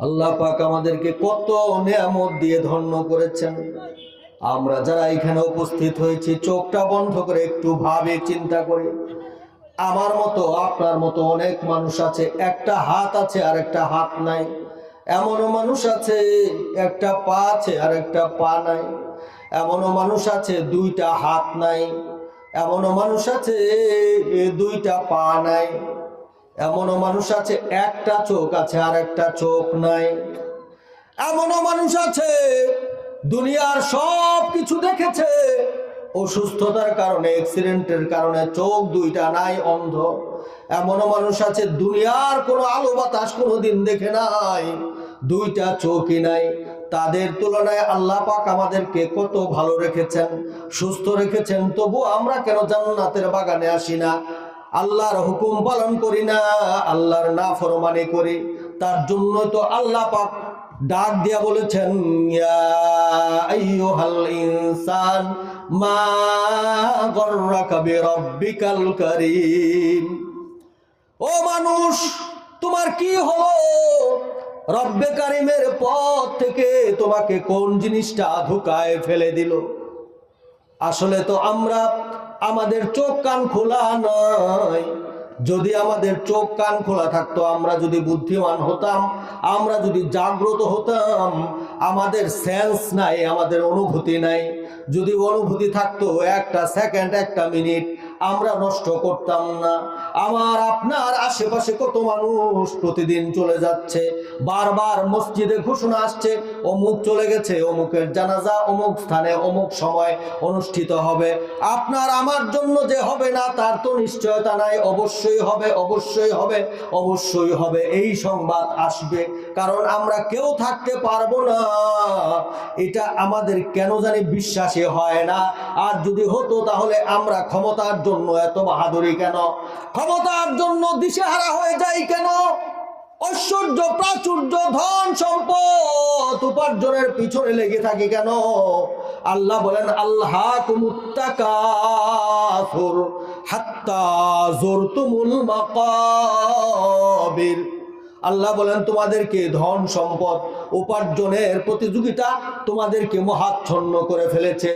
আল্লাহ পাক আমাদেরকে কত নিয়ামত দিয়ে ধন্য করেছেন। আমরা যারা এখানে উপস্থিত হয়েছি, চোখটা বন্ধ করে একটু ভাবে, চিন্তা করে। আমার মতো, আপনার মতো অনেক মানুষ আছে, একটা হাত আছে আর একটা হাত নাই। এমনও মানুষ আছে, একটা পা আছে আর একটা পা নাই। এমনও মানুষ আছে, দুইটা হাত নাই। এমনও মানুষ আছে দুইটা পা নাই। এমনও মানুষ আছে, একটা চোখ আছে আর একটা চোখ নাই। এমনও মানুষ আছে, দুনিয়ার সব কিছু দেখেছে। অসুস্থতার কারণে অ্যাক্সিডেন্টের কারণে চোখ দুইটা নাই, অন্ধ। এমনও মানুষ আছে, দুনিয়ার কোনো আলো বাতাস কোনো দিন দেখে নাই, দুইটা চোখই নাই। তাদের তুলনায় আল্লাহ পাক আমাদেরকে কত ভালো রেখেছেন, সুস্থ রেখেছেন তবু আমরা কেন জান্নাতের বাগানে আসি না? আল্লাহর হুকুম পালন করি না, আল্লাহর না ফরমানি করি। তার জন্য তো আল্লাহ পাক ডাক দিয়া বলেছেন ইনসান, মা কারীম। ও মানুষ, তোমার কি হলো? রব্বে কারিমের পথ থেকে তোমাকে কোন জিনিসটা ধোকায় ফেলে দিল? আসলে তো আমরা আমাদের চোখ কান খোলা নয়। যদি আমাদের চোখ কান খোলা থাকতো, আমরা যদি বুদ্ধিমান হতাম, আমরা যদি জাগ্রত হতাম, আমাদের সেন্স নাই, আমাদের অনুভূতি নাই। যদি অনুভূতি থাকতো একটা সেকেন্ড একটা মিনিট আমরা নষ্ট করতাম না। আমার আপনার আশেপাশে কত মানুষ প্রতিদিন চলে যাচ্ছে। বারবার মসজিদে ঘোষণা আসছে, অমুক চলে গেছে, অমুকের জানাজা, অমুক স্থানে, অমুক সময় অনুষ্ঠিত হবে। আপনার আমার জন্য যে হবে না, তার তো নিশ্চয়তা নাই। অবশ্যই হবে অবশ্যই হবে অবশ্যই হবে। এই সংবাদ আসবে। কারণ আমরা কেউ থাকতে পারব না। এটা আমাদের কেন জানি বিশ্বাসী হয় না। আর যদি হতো, তাহলে আমরা ক্ষমতার জন্য এত বাহাদুরি কেন? ক্ষমতার জন্য দিশেহারা হয়ে যাই কেন? ঐশ্বর্য, প্রাচুর্য, ধন সম্পদ উপার্জনের পিছনে লেগে থাকি কেন? আল্লাহ বলেন আল্লাহ মাকাবির। আল্লাহ বলেন, তোমাদেরকে ধন সম্পদ, উপার্জনের প্রতিযোগিতা তোমাদেরকে মহাচ্ছন্ন করে ফেলেছে।